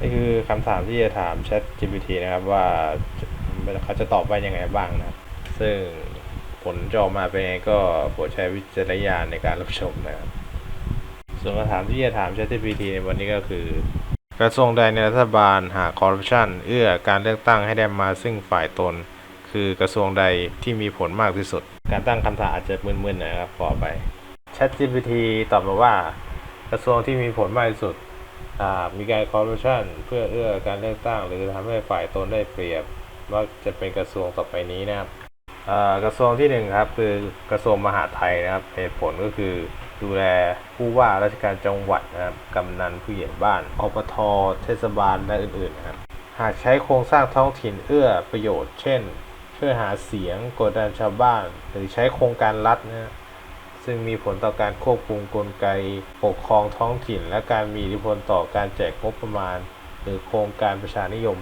นี่คือคำถามที่จะถาม Chat GPT นะครับ ว่าเขาจะตอบว่ายังไงบ้างนะซึ่งผลจะออกมาเป็นไงก็โปรดใช้วิจารณญาณในการรับชมนะครับ ส่วนคำถามที่จะถาม Chat GPT ในวันนี้ก็คือกระทรวงใดในรัฐบาลหากคอร์รัปชันเอื้อการเลือกตั้งให้ได้มาซึ่งฝ่ายตน คือกระทรวงใดที่มีผลมากที่สุด การตั้งคำถามอาจจะมึนๆหนะครับขอไป Chat GPT ตอบมาว่า กระทรวงที่มีผลมากที่สุด มีการคอร์รัปชันเพื่อเอื้อการเลือกตั้ง หรือทำให้ฝ่ายตนได้เปรียบว่าจะเป็นกระทรวงต่อไปนี้นะครับกระทรวงที่หนึ่งครับคือกระทรวงมหาดไทยนะครับเหตุผลก็คือดูแลผู้ว่าราชการจังหวัดนะครับกำนันผู้ใหญ่บ้านอปทเทศบาลและอื่นๆนะครับหากใช้โครงสร้างท้องถิ่นเอื้อประโยชน์ เช่น ช่วยหาเสียงกดดันชาวบ้าน หรือใช้โครงการรัฐนะฮะ ซึ่งมีผลต่อการควบคุมกลไกปกครองท้องถิ่น และการมีอิทธิพลต่อการแจกงบประมาณ หรือโครงการประชานิยม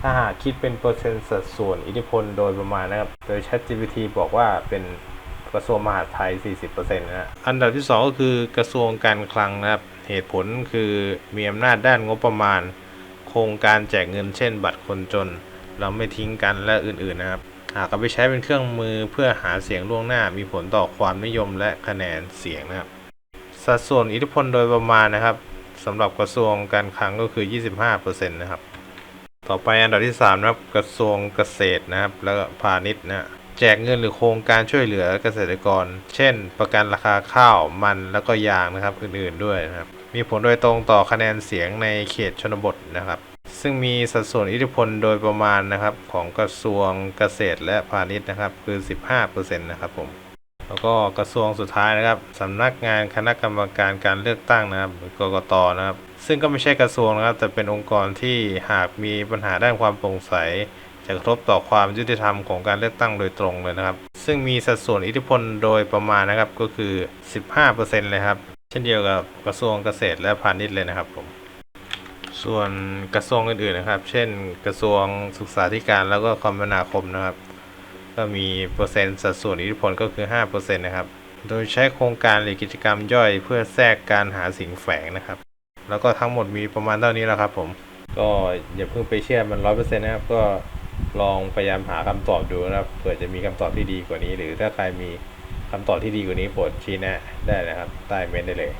ถ้าหากคิดเป็นเปอร์เซ็นต์สัดส่วนอิทธิพลโดยประมาณนะครับ โดย ChatGPT บอกว่าเป็นกระทรวงมหาดไทย 40%นะ อันดับที่ 2 ก็คือกระทรวงการคลังนะครับ เหตุผลคือมีอำนาจด้านงบประมาณ โครงการแจกเงินเช่น บัตรคนจน เราไม่ทิ้งกันและอื่นๆนะครับ หากเอาไปใช้เป็นเครื่องมือเพื่อหาเสียงล่วงหน้ามีผลต่อความนิยมและคะแนนเสียงนะครับ สัดส่วนอิทธิพลโดยประมาณนะครับสำหรับกระทรวงการคลังก็คือ 25%นะครับ ต่อไปอันดับที่3นะครับกระทรวงเกษตรนะครับ แล้วก็พาณิชย์นะฮะแจกเงินหรือโครงการช่วยเหลือเกษตรกร เช่น ประกันราคาข้าวมันแล้วก็ยางนะครับอื่นๆด้วยนะครับ มีผลโดยตรงต่อคะแนนเสียงในเขตชนบทนะครับ ซึ่งมีสัดส่วนอิทธิพลโดยประมาณนะครับของกระทรวงเกษตรและพาณิชย์นะครับคือ 15%นะครับผมแล้วก็กระทรวงสุดท้ายนะครับสำนักงานคณะกรรมการการเลือกตั้งนะครับหรือกกตนะครับ ซึ่งก็ไม่ใช่กระทรวงนะครับ แต่เป็นองค์กรที่หากมีปัญหาด้านความโปร่งใสจะกระทบต่อความยุติธรรมของการเลือกตั้งโดยตรงเลยนะครับ ซึ่งมีสัดส่วนอิทธิพลโดยประมาณนะครับก็คือ 15%เลยครับ เช่นเดียวกับกระทรวงเกษตรและพาณิชย์เลยนะครับผม ส่วนกระทรวงอื่นๆนะครับ เช่นกระทรวงศึกษาธิการแล้วก็คมนาคมนะครับ ก็มีเปอร์เซ็นต์สัดส่วนอิทธิพลก็คือ 5%นะครับ โดยใช้โครงการหรือกิจกรรมย่อยเพื่อแทรกการหาสิ่งแฝงนะครับ แล้วก็ทั้งหมดมีประมาณเท่านี้แล้วครับผม ก็อย่าเพิ่งไปเชื่อมันร้อยเปอร์เซ็นต์นะครับ ก็ลองพยายามหาคำตอบดูนะครับ เผื่อจะมีคำตอบที่ดีกว่านี้ หรือถ้าใครมีคำตอบที่ดีกว่านี้โปรดชี้แนะได้นะครับ ใต้เมนต์ได้เลย